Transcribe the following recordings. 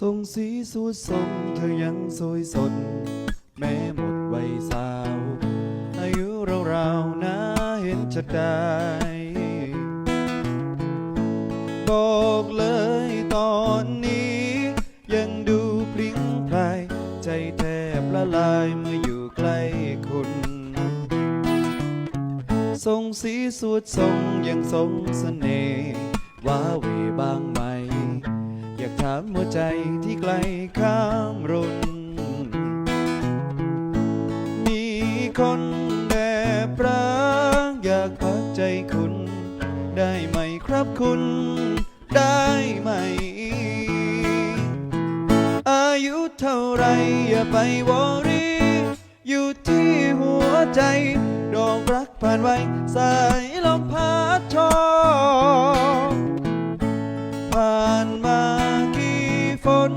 ส่งสีสูดทรงเธอยังสวยสด แม้หมดวัยสาว อายุเราวๆนะเห็นจะได้บอกเลยตอนนี้ ยังดูพลิ้งพลาย ใจแทบละลายเมื่ออยู่ใกล้คุณทรงสีสวดทรงยังทรงเสน่ห์ว้าเหวบางามหัวใจที่ไกลข้ามรุ่น มีคนแอบรักอยากพักใจคุณ ได้ไหมครับคุณ ได้ไหม อายุเท่าไรอย่าไปวอรี่ อยู่ที่หัวใจ ดอกรักผ่านไว้สายลมพัดชอผ่านมา น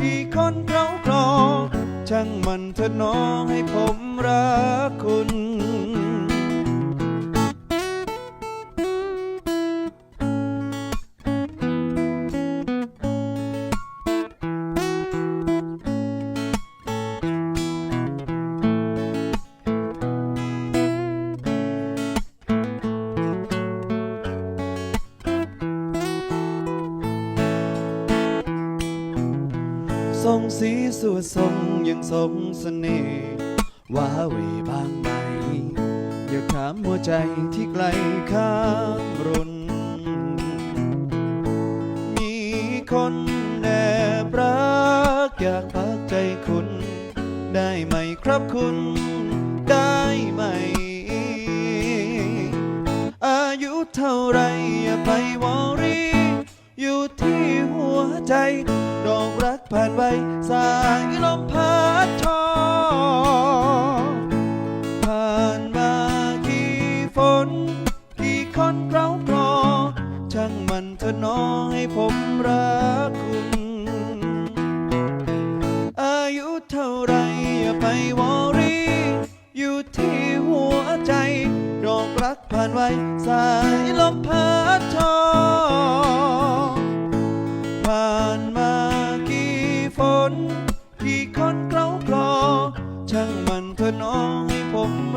กี่คนเขาคลอช่างมันเถอะน้องให้ผมรักคุณ ทรงสีสวดทรงยังทรงเสน่ห์ว้าเวบางไหมอย่าถามหัวใจที่ไกลข้ามรุน มีคนแอบรักอยากพักใจคุณ ได้ไหมครับคุณ ได้ไหม อายุเท่าไรอย่าไปวอรี่ อยู่ที่หัวใจ ดอกรักผ่านไว้สายลมพัดชอผ่านมากี่ฝน กี่คนเรากรอ ช่างมันเถอะน้อให้ผมรักคุณ อายุเท่าไรอย่าไปวอรี่ อยู่ที่หัวใจ ดอกรักผ่านไว้สายลมพัดชอผ่าน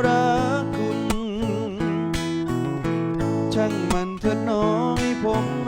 รักคุณ ช่างมันเถอะน้องให้ผม